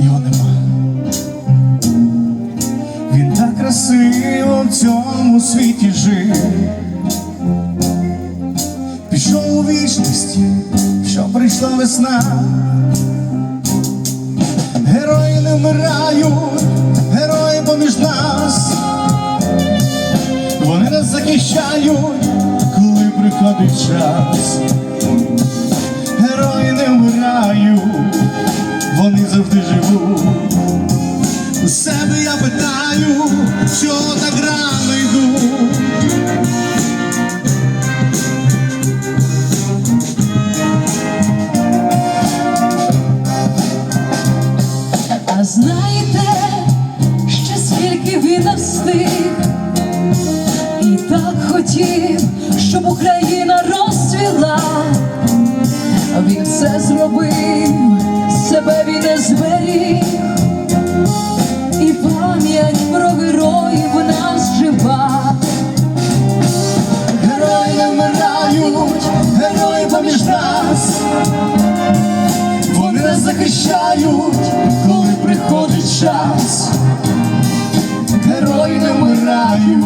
його нема. Він так красиво в цьому світі жив. Пішов у вічність, що прийшла весна. Герої не вмирають, герої поміж нас. Вони нас захищають, коли приходить час. Герої вони завжди живуть. У себе я питаю, що так рано йду. А знаєте, ще скільки він встиг, і так хотів, захищають, коли приходить час. Герої не вмирають,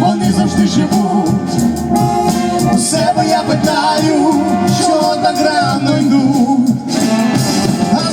вони завжди живуть. У себе я питаю, що так рано йдуть. А